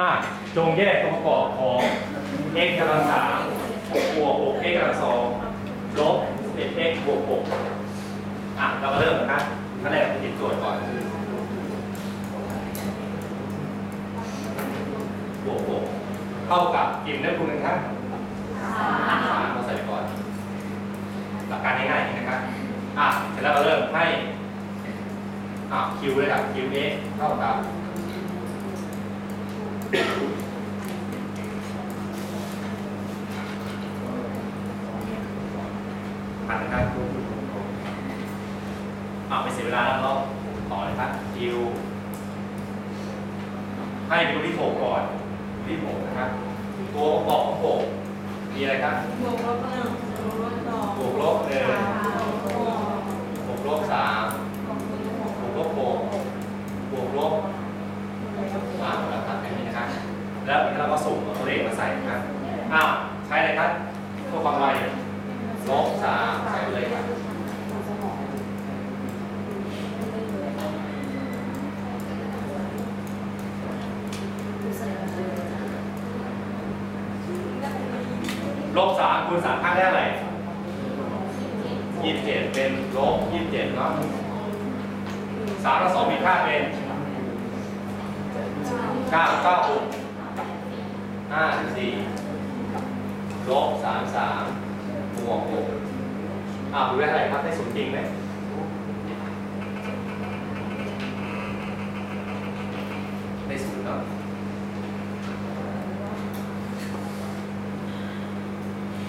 อะจงแยกตัวประกอบของ x กำลังสามบวก 6x กำลังสองลบ 11x บวก 6 อะ เรามาเริ่มนะครับขั้นแรกเราติดโจทย์ก่อน บวก 6 เท่ากับกินได้คุณหนึ่งครับสาเราใส่ก่อน หลักการง่ายๆนะครับ อะ เสร็จแล้วเราเริ่มให้ อะ q เลยครับ q x เท่ากับ ผ่านนะครับอะไม่เสียเวลาแล้วเราต่อเลยครับ q ให้เป็นตัวที่โผล่ก่อนตัวที่โผล่นะครับ ตัวประกอบของโผล่มีอะไรครับบวกลบหนึ่งบวกลบสองบวกลบหนึ่ง สามบวกหก บวกลบสาม บวกลบหก บวกลบหกบวกลบอ่าแล้วตัดแบบนี้นะครับ แล้วเราก็สุ่มเอาตัวเลขมาใส่นะครับ อ้าวใช้อะไรครับเพื่อความไวลบสามใส่เลยครับลบสามคูณสามข้างได้เท่ไหร่ยี่สิบเจ็ดเป็นลบยี่สิบเจ็ดเนาะสามกับสองมีค่าเป็นเก้าเก้าหกห้าสี่ ลบสามสามบวกหกอ่าดูได้เท่าไหร่ครับได้ศูนย์จริงไหมได้ศูนย์เนาะ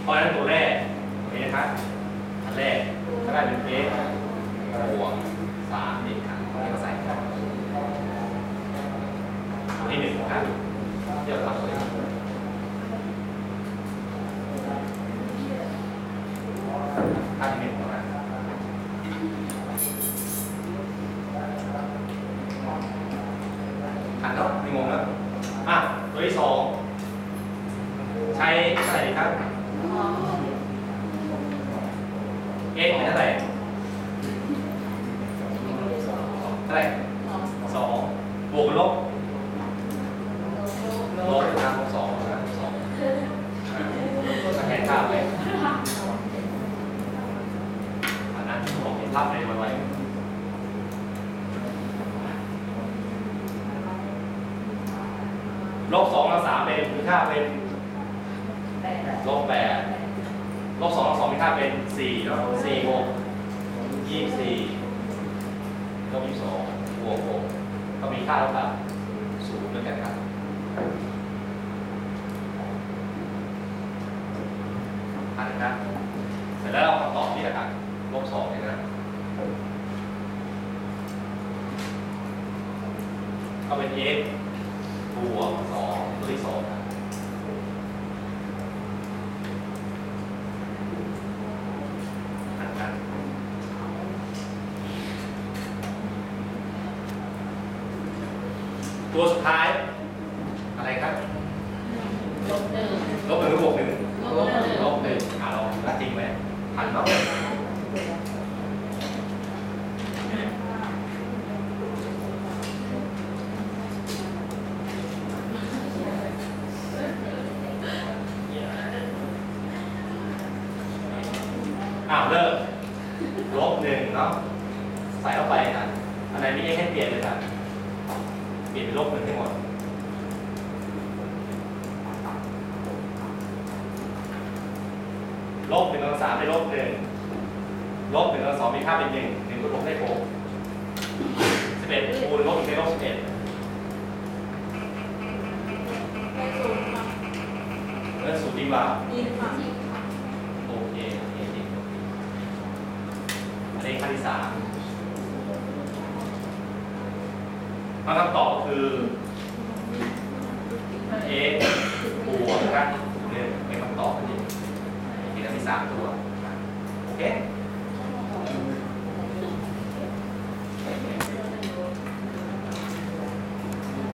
เพราะฉะนั้นตัวแรกโอเคนะครับอันแรกก็ได้เป็นเอฟบวกสามนี่ครับนี่ก็ใส่ครับตัวที่หนึ่งครับเดี๋ยวเลยค่า ที่หนึ่งนะครับอ่านแล้วไม่งงแล้วอะตัวที่สองใช้อะไรดีครับเอ็กเป็นเท่าไหร่เท่าไหร่สองบวกลบลบนะครับลบสองนะครับลบสองมาแทนค่าไปอันนั้นผมเห็นภาพในไวๆ ลบสองกับสามเป็นคือค่าเป็นลบแปดลบสองลบสองมีค่าเป็นสี่เนาะสี่บวกยี่สิบสี่ลบยี่สิบสองบวกหกก็มีค่าเท่ากับศูนย์เหมือนกันครับอันนะครับเสร็จแล้วเราคำตอบที่ระดับลบสองเนี่ยนะก็เป็น x บวกสองตัวที่สองครับนะครับตัวสุดท้าย อะไรครับ ลบหนึ่งลบหนึ่งหรือบวกหนึ่ง ลบหนึ่ง ลบหนึ่งอ่าเราถ้าจริงไหมทันเนาะ อ้าวเริ่มลบหนึ่งเนาะใส่เข้าไปนะอันไหนมีเอ็กให้เปลี่ยนเลยครับเปลี่ยนเป็นลบหนึ่งให้หมดลบหนึ่งกำลังสามได้ลบหนึ่งลบหนึ่งกำลังสองมีค่าเป็นหนึ่งหนึ่งคูณหกได้หกสิบเอ็ดคูณลบหนึ่งได้ลบสิบเอ็ดได้ศูนย์ค่ะเออสูตรดีกว่ายินค่ะโอเคโอ เคจริงอันนี้ขั้นที่สามคำตอบคือ a บวกกันหนึ่งเป็นคำตอบนั่นเองมีขั้งที่สามตัว โอเค